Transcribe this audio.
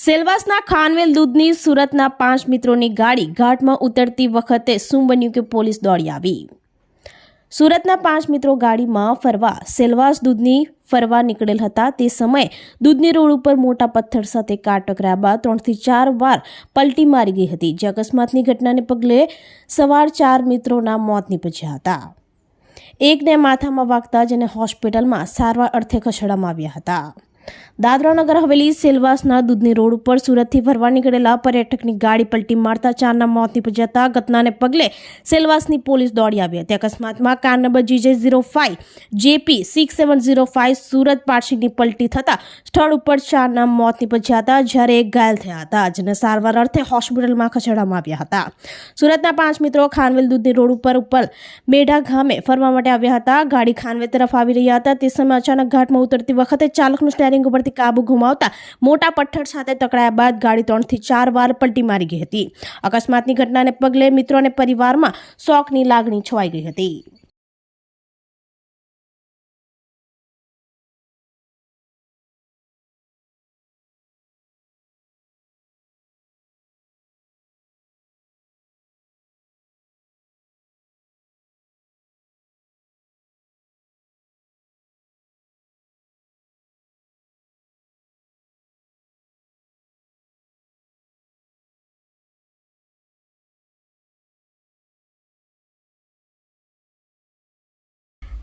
સેલવાસના ખાનવેલ દૂધની સુરતના પાંચ મિત્રોની ગાડી ઘાટમાં ઉતરતી વખતે શું બન્યું કે પોલીસ દોડી આવી. સુરતના પાંચ મિત્રો ગાડીમાં ફરવા સેલવાસ દૂધની ફરવા નીકળેલ હતા. તે સમયે દૂધની રોડ ઉપર મોટા પથ્થર સાથે કાર ટકરાયા બાદ ત્રણથી ચાર વાર પલટી મારી ગઈ હતી. જે અકસ્માતની ઘટનાને પગલે સવાર ચાર મિત્રોના મોત નીપજ્યા હતા. એકને માથામાં વાગતા જેને હોસ્પિટલમાં સારવાર અર્થે ખસેડવામાં આવ્યા હતા. દાદરા નગર હવેલી સેલવાસના દૂધની રોડ ઉપર સુરતથી ફરવા નીકળેલા પર્યટકની ગાડી પલટી મારતા ચારના મોત નીપજ્યા ઘટનાને પગલે સેલવાસની પોલીસ દોડી આવી હતી. અકસ્માતમાં car number GJ zero five, JP six seven zero five Surat પારસીની પલટી થતા સ્થળ ઉપર ચારના મોત નીપજ્યા હતા, જ્યારે એક ઘાયલ થયા હતા. જેને સારવાર અર્થે હોસ્પિટલમાં ખસેડવામાં આવ્યા હતા. સુરતના પાંચ મિત્રો ખાનવેલ દૂધની રોડ ઉપર ઉપર મેઢા ગામે ફરવા માટે આવ્યા હતા. ગાડી ખાનવેલ તરફ આવી રહ્યા હતા. તે સમયે અચાનક ઘાટમાં ઉતરતી વખતે ચાલકનું સ્ટેરિંગ ઉપરથી કાબુ ગુમાવતા મોટા પથ્થર સાથે ટકરાયા બાદ ગાડી ત્રણથી ચાર વાર પલટી મારી ગઈ હતી. અકસ્માતની ઘટનાને પગલે મિત્રો અને પરિવારમાં શોકની લાગણી છવાઈ ગઈ હતી.